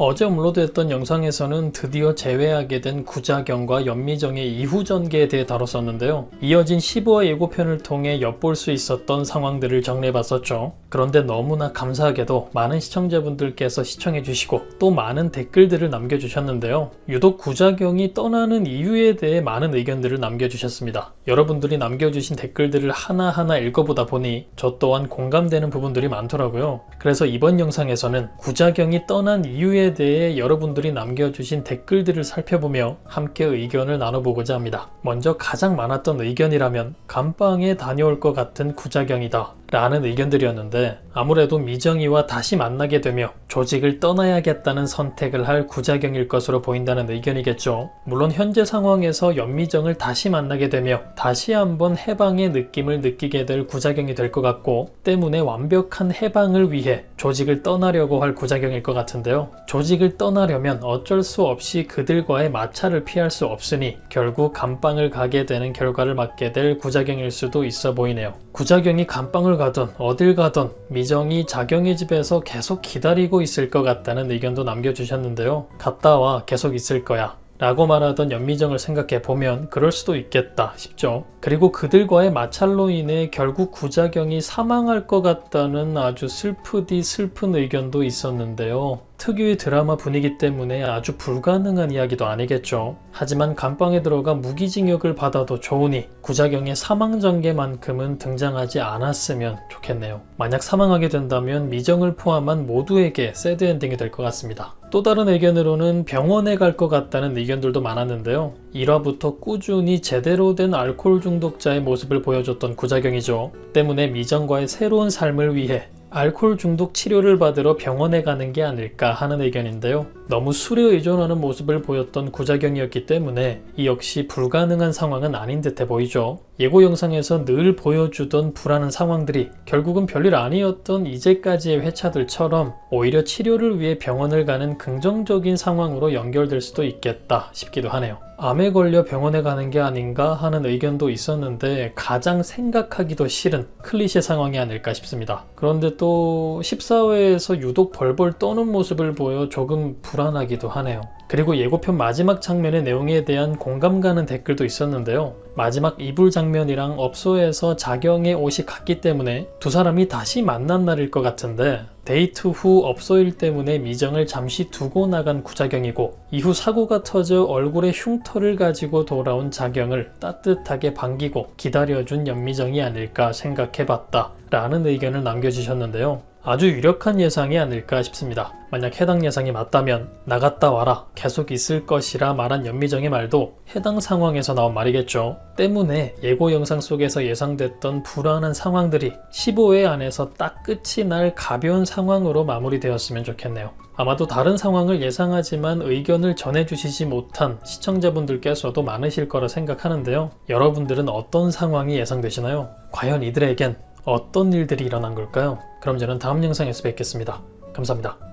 어제 업로드했던 영상에서는 드디어 재회하게 된 구자경과 연미정의 이후 전개에 대해 다뤘었는데요. 이어진 15화 예고편을 통해 엿볼 수 있었던 상황들을 정리해봤었죠. 그런데 너무나 감사하게도 많은 시청자분들께서 시청해주시고 또 많은 댓글들을 남겨주셨는데요. 유독 구자경이 떠나는 이유에 대해 많은 의견들을 남겨주셨습니다. 여러분들이 남겨주신 댓글들을 하나하나 읽어보다 보니 저 또한 공감되는 부분들이 많더라고요. 그래서 이번 영상에서는 구자경이 떠난 이유에 대해 여러분들이 남겨주신 댓글들을 살펴보며 함께 의견을 나눠보고자 합니다. 먼저 가장 많았던 의견이라면 감방에 다녀올 것 같은 구자경이다. 라는 의견들이었는데 아무래도 미정이와 다시 만나게 되며 조직을 떠나야겠다는 선택을 할 구자경일 것으로 보인다는 의견이겠죠. 물론 현재 상황에서 연미정을 다시 만나게 되며 다시 한번 해방의 느낌을 느끼게 될 구자경이 될 것 같고 때문에 완벽한 해방을 위해 조직을 떠나려고 할 구자경일 것 같은데요. 조직을 떠나려면 어쩔 수 없이 그들과의 마찰을 피할 수 없으니 결국 감방을 가게 되는 결과를 맞게 될 구자경일 수도 있어 보이네요. 구자경이 감방을 가든 어딜 가든 미정이 자경의 집에서 계속 기다리고 있을 것 같다는 의견도 남겨주셨는데요. 갔다 와 계속 있을 거야. 라고 말하던 연미정을 생각해 보면 그럴 수도 있겠다 싶죠. 그리고 그들과의 마찰로 인해 결국 구자경이 사망할 것 같다는 아주 슬프디 슬픈 의견도 있었는데요. 특유의 드라마 분위기 때문에 아주 불가능한 이야기도 아니겠죠. 하지만 감방에 들어가 무기징역을 받아도 좋으니 구자경의 사망 전개만큼은 등장하지 않았으면 좋겠네요. 만약 사망하게 된다면 미정을 포함한 모두에게 새드 엔딩이 될 것 같습니다. 또 다른 의견으로는 병원에 갈 것 같다는 의견들도 많았는데요. 1화부터 꾸준히 제대로 된 알코올 중독자의 모습을 보여줬던 구자경이죠. 때문에 미정과의 새로운 삶을 위해 알코올 중독 치료를 받으러 병원에 가는 게 아닐까 하는 의견인데요. 너무 술에 의존하는 모습을 보였던 구자경이었기 때문에 이 역시 불가능한 상황은 아닌 듯해 보이죠. 예고 영상에서 늘 보여주던 불안한 상황들이 결국은 별일 아니었던 이제까지의 회차들처럼 오히려 치료를 위해 병원을 가는 긍정적인 상황으로 연결될 수도 있겠다 싶기도 하네요. 암에 걸려 병원에 가는 게 아닌가 하는 의견도 있었는데 가장 생각하기도 싫은 클리셰 상황이 아닐까 싶습니다. 그런데 또 14회에서 유독 벌벌 떠는 모습을 보여 조금 불안하기도 하네요. 그리고 예고편 마지막 장면의 내용에 대한 공감 가는 댓글도 있었는데요. 마지막 이불 장면이랑 업소에서 자경의 옷이 같기 때문에 두 사람이 다시 만난 날일 것 같은데 데이트 후 업소일 때문에 미정을 잠시 두고 나간 구자경이고 이후 사고가 터져 얼굴에 흉터를 가지고 돌아온 자경을 따뜻하게 반기고 기다려준 연미정이 아닐까 생각해봤다 라는 의견을 남겨주셨는데요. 아주 유력한 예상이 아닐까 싶습니다. 만약 해당 예상이 맞다면 나갔다 와라 계속 있을 것이라 말한 연미정의 말도 해당 상황에서 나온 말이겠죠. 때문에 예고 영상 속에서 예상됐던 불안한 상황들이 15회 안에서 딱 끝이 날 가벼운 상황으로 마무리되었으면 좋겠네요. 아마도 다른 상황을 예상하지만 의견을 전해주시지 못한 시청자분들께서도 많으실 거라 생각하는데요. 여러분들은 어떤 상황이 예상되시나요? 과연 이들에겐 어떤 일들이 일어난 걸까요? 그럼 저는 다음 영상에서 뵙겠습니다. 감사합니다.